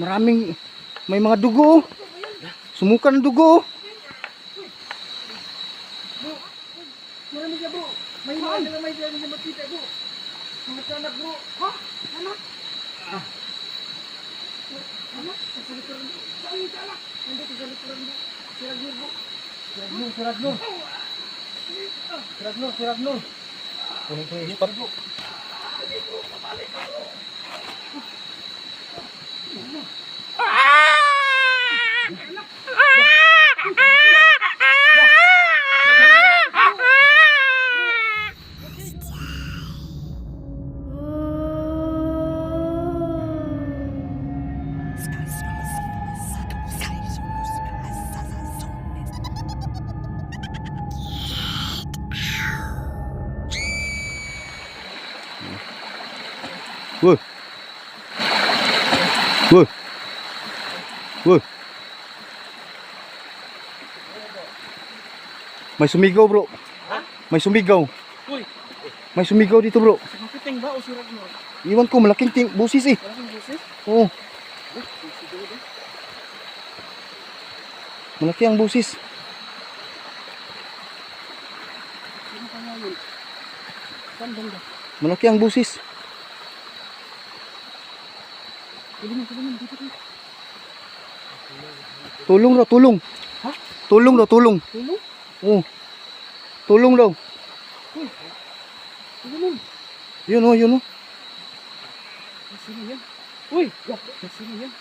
Maraming, may mga dugo. oh. Sumukan dugo. oh. Marami siya bro. May mga nila may dyan niya makita bro. Mga tiyanak bro. Ha? Anak? Ah. Anak? Sa likuran bro. Saan yung tiyanak? Nandito sa likuran bro. Sirag bro bro. Sirag no, sirag no. Sirag no, sirag no. Kunin ko yung spot bro. Look. Woi. Woi. May sumigaw, bro. Ha? May sumigaw. Uy, May sumigaw dito, bro. sa makiting ba o sirag mo? Iwan ko, malaking ting busis eh. Maraming busis? Oo, malaki ang busis. Malaki ang busis. Pwede mo, pwede mo, dito dito. Tulong daw, tulong. Ha? Tulong daw, tulong. Tulong? Oo. Tulong daw. Uy. Yun oh, yun oh. Sino yan? Uy! Yak! Sino yan?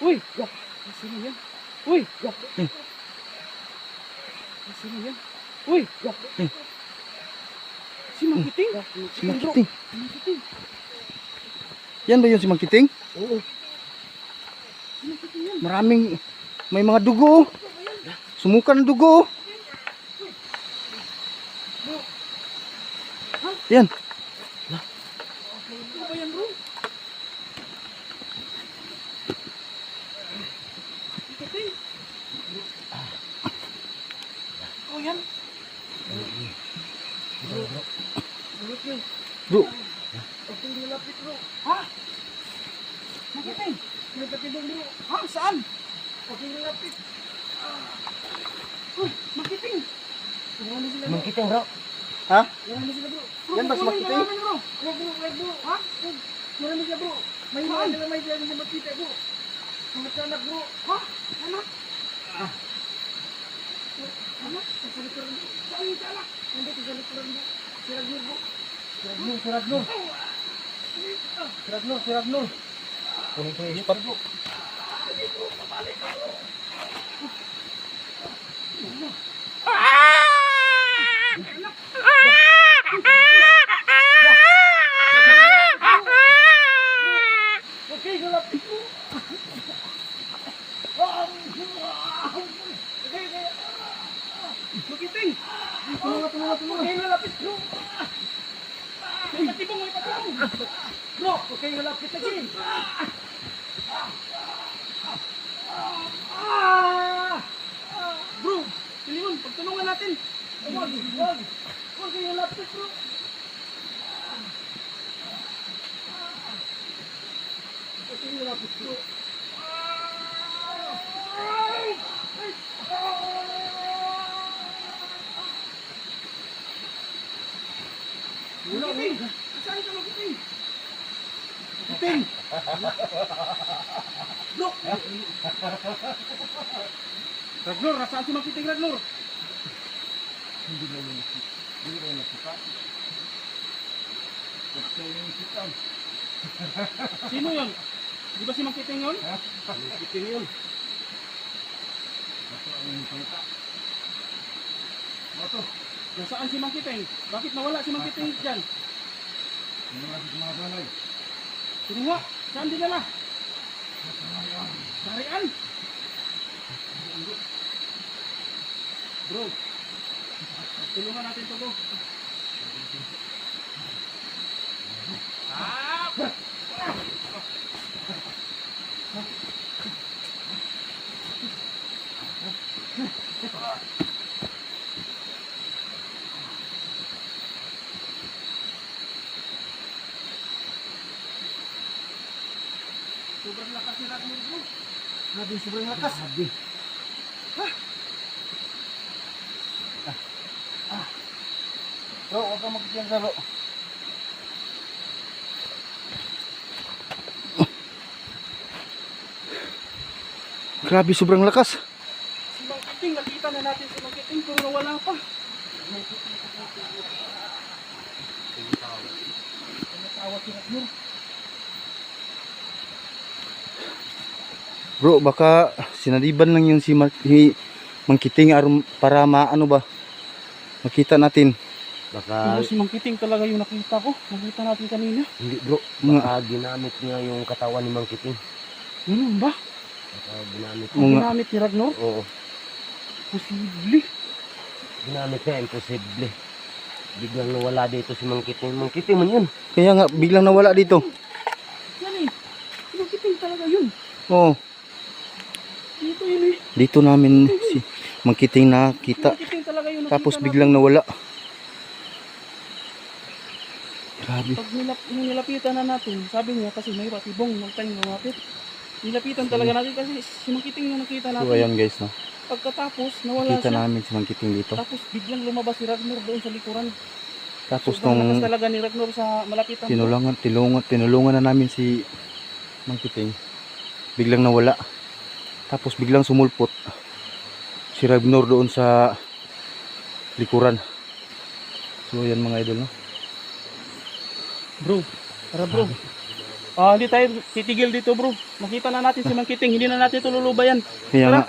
Uy! Yak! Sino yan? Uy! Yak! Hmm. Sino yan? Uy! Yak! Hmm. Si Makiting? Si Makiting. Yan ba yun si Makiting? Oo. Maraming, may mga dugo. oh. Sumukan dugo. oh. Yan. Bro? Makiting. Oh yan. Bulot yun. Bro, Huwag kang nilapit bro. May patibong bro. Ha? Saan? Nilapit. Ah. Uy, makiting. Marami sila bro. Makiting bro. Ha? Marami sila bro. Bro, Yan ba si marami, Makiting? Marami bro. Huwag bro, huwag bro. Ha? Huwag. Marami sila bro. May mga nila may dyan niya makita bro. Mga tiyanak bro. Ha? Anak? Ah. Anak? Sa likuran bro. Saan yung tiyanak? Nandito sa likuran bro. Sirag bro bro. Sirag no, sirag. Sirag no, sirag no. Kunin ko yung spot mo. Makiting. Tulungan, tulungan, tulungan. Patibong, may patibong. Bro! Bro! Ragnor, nasaan si Magiting Ragnor? Hindi na yun. Hindi na yun nakita. Kasi yung kita. Sino yun? Di ba si Magiting yun? Ha? Magiting yun. Ito ang yung salita. Ito. Nasaan si Magiting? Bakit nawala si Magiting dyan? Yung mga mga balay. Kinuha. Saan dinala? Sarian. Bro. Tulungan natin to bro. Sobrang lakas ni Ragnar bro. Grabe, sobrang lakas. Grabe. Bro, huwag kang magkikiyang salo. Grabe, sobrang lakas. Si Mang Kiting, nakita na natin si Mang Kiting pero nawala pa. Tumatawag si Ragnar. Bro, baka sinaliban lang yung si, Mar si Mangkiting arum para maano ba? Makita natin. Baka, Pero si Mang Kiting talaga yung nakita ko. Nakita natin kanina. hindi bro. Mga, Baka ginamit niya yung katawan ni Mang Kiting. Ganun ba? Baka ginamit Ang Mga- ginamit ni Ragnar? Oo. Posible. Ginamit niya, imposible. Biglang nawala dito si Mang Kiting. Mang Kiting man yun. kaya nga, biglang nawala dito. Yan eh. Si Mang Kiting talaga yun. Oo, Dito namin si Mangkiting nakita. Tapos biglang nawala. Grabe. Pag nilap, nilapitan na natin, sabi niya kasi may patibong nung time lumapit. Nilapitan talaga natin kasi si Mang Kiting yung nakita So natin. ayan guys, no. Pagkatapos, nawala Nakita siya. namin si Mangkiting dito. Tapos biglang lumabas si Ragnar doon sa likuran. Tapos lakas nung talaga ni Ragnar sa malapitan. tinulungan, tinulungan, tinulungan na namin si Mangkiting. Biglang nawala. Tapos biglang sumulpot. Si Ragnar doon sa likuran. So ayan mga idol, no. Bro, tara bro. Ah, hindi tayo titigil dito bro. Makita na natin si Mang Kiting, hindi na natin ito lulubayan. Kaya nga.